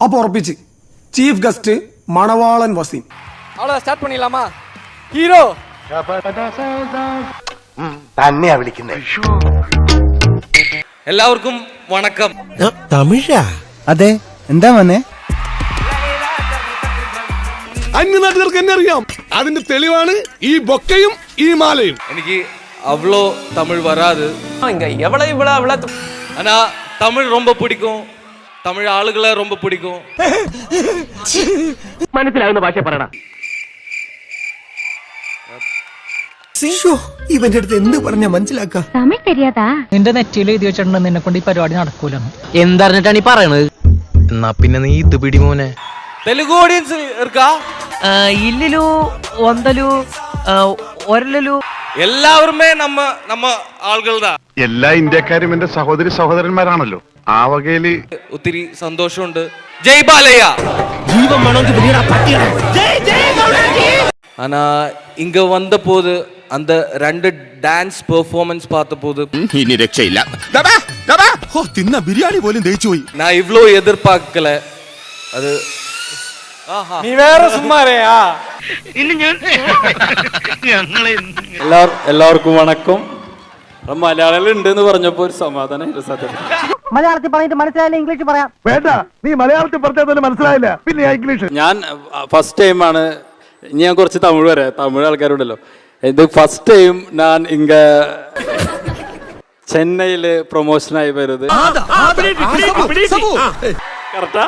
അപ്പൊ ഉറപ്പിച്ച് chief guest മണവാളൻ വസീം அவ்வளோ ஸ்டார்ட் பண்ணிடலாமா ஹீரோ തന്നെയാ വിളിക്കുന്നത് എല്ലാവർക്കും വണക്കം തമിഴാ അതെ എന്താ വന്നേ അന്യനാട്ടുകാർക്ക് എന്നെ അറിയാം അതിന്റെ തെളിവാണ് ഈ ബൊക്കയും ഈ മാലയും എനിക്ക് அவ்வளோ தமிழ் வராது இங்க எவ்வளவு இவ்வளவு அவ்வளவு ஆனா தமிழ் ரொம்ப பிடிக்கும் தமிழ் ஆளுகளை ரொம்ப பிடிக்கும் മനസ്സിലാവുന്ന ഭാഷ പറയണ ഇവന്റെ അടുത്ത് എന്ത് പറഞ്ഞ മനസ്സിലാക്ക തമിഴ് தெரியாதா നിന്റെ നെറ്റിയിൽ എഴുതി വെച്ചിട്ടുണ്ട് നിന്നെ കൊണ്ട് ഈ പരിപാടി നടക്കൂലെന്ന് എന്തറിഞ്ഞിട്ടാണ് ഈ പറയണത് എന്നാ പിന്നെ നീ ഇത് പിടി മോനെ தெலுங்கு ஆடியன்ஸ் இருக்கா ഇല്ലിലു ഒന്തലു ഒരലു എല്ലാവരുമേ നമ്മ നമ്മ ആളുകൾ தான் എല്ലാ ഇന്ത്യക്കാരും എന്റെ സഹോദരി സഹോദരന്മാരാണല്ലോ ആ വകയില് ഒത്തിരി സന്തോഷമുണ്ട് ജയ് ബാലയ്യ ஆனா இங்க வந்த போது அந்த ரெண்டு டான்ஸ் பெர்ஃபார்மன்ஸ் பார்த்த போது ഇനി രക്ഷയില്ല ഓ തിന്ന ബിരിയാണി പോലും ദഹിച്ചു പോയി நான் இவ்வளோ எதிர்பார்க்கல அது ஆஹா நீ வேற சும்மாரேயா എല്ലാവർ എല്ലാവർക്കും വണക്കം അവിടെ മലയാളികൾ ഉണ്ട് എന്ന് പറഞ്ഞപ്പോ ഒരു സമാധാനം സത്യത്തിൽ മലയാളത്തിൽ പറഞ്ഞിട്ട് മനസ്സിലായില്ല ഇംഗ്ലീഷ് പറയാം വേണ്ട നീ മലയാളത്തിൽ പറഞ്ഞാൽ മനസ്സിലായില്ല പിന്നെ ഇംഗ്ലീഷ് ഞാൻ ഫസ്റ്റ് ടൈമാണ് ഇനി ഞാൻ കുറച്ച് തമിഴ് വരാം തമിഴ് ആൾക്കാരുണ്ടല്ലോ ഇത് ഫസ്റ്റ് ടൈം ഞാൻ ഇങ്ങ ചെന്നൈയില് പ്രൊമോഷനായി വരുന്നത് കറക്റ്റാ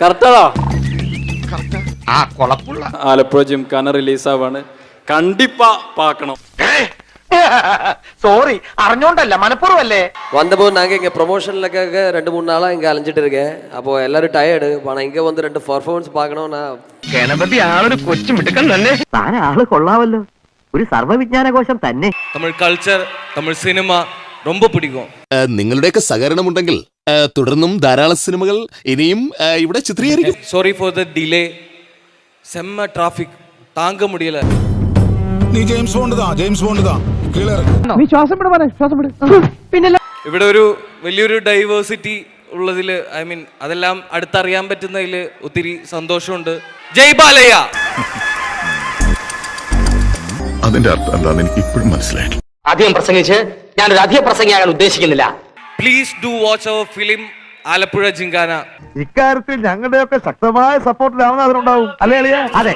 കറക്റ്റാടാ ആ കൊളപ്പുള്ള ആലപ്പുഴ ജിംഖാന റിലീസ് ആവാണ് കണ്ടിപ്പാ പാക്കണം സോറി അറിഞ്ഞോണ്ടല്ല മനഃപൂർവ്വല്ലേ வந்தபோது நாங்க இங்க ப்ரொமோஷன்லக்காக ரெண்டு மூணு நாளா இங்க அலைஞ்சிட்டு இருக்கேன் அப்போ எல்லாரும் டயர்டு ஆனா இங்க வந்து ரெண்டு பர்ஃபார்மன்ஸ் பார்க்கணும் நான் ഗണപതി ആളൊരു കൊച്ചു മിടുക്കൻ തന്നെ താൻ ആള് കൊള്ളാവല്ലോ ഒരു സർവ്വവിജ്ഞാനകോശം തന്നെ தமிழ் கல்ச்சர் தமிழ் சினிமா ரொம்ப பிடிக்கும் നിങ്ങളുടെയൊക്കെ സഹകരണമുണ്ടെങ്കിൽ ആ, തുടർന്നും ധാരാളം സിനിമകൾ ഇനിയും ആ, ഇവിടെ ചിത്രീകരിക്കും சாரி ஃபார் த டிலே செம்ம டிராஃபிக் தாங்க முடியல നീ ജെയിംസ് ബോണ്ട് താ ജെയിംസ് ബോണ്ട് താ നീ ശ്വാസം വിട ശ്വാസം വിട പിന്നെ ഇവിടെ ഒരു വലിയൊരു ഡൈവേഴ്സിറ്റി ഉള്ളതിൽ ഐ മീൻ അതെല്ലാം അടുത്തറിയാൻ പറ്റുന്നതിൽ ഒത്തിരി സന്തോഷമുണ്ട് ജയ് ബാലയ്യ അതിന്റെ അർത്ഥം എന്താണെന്ന് എനിക്ക് ഇപ്പോഴും മനസ്സിലായിട്ടില്ല അധികം പ്രസംഗിച്ച് ഞാനൊരു അധിക പ്രസംഗിയാകാൻ ഉദ്ദേശിക്കുന്നില്ല Please do watch our film Alappuzha gymkhana. ഇക്കാര്യത്തിൽ ഞങ്ങളുടെയൊക്കെ ശക്തമായ സപ്പോർട്ട് രാമനാഥനുണ്ടാവും അല്ലേ അളിയ? അതെ.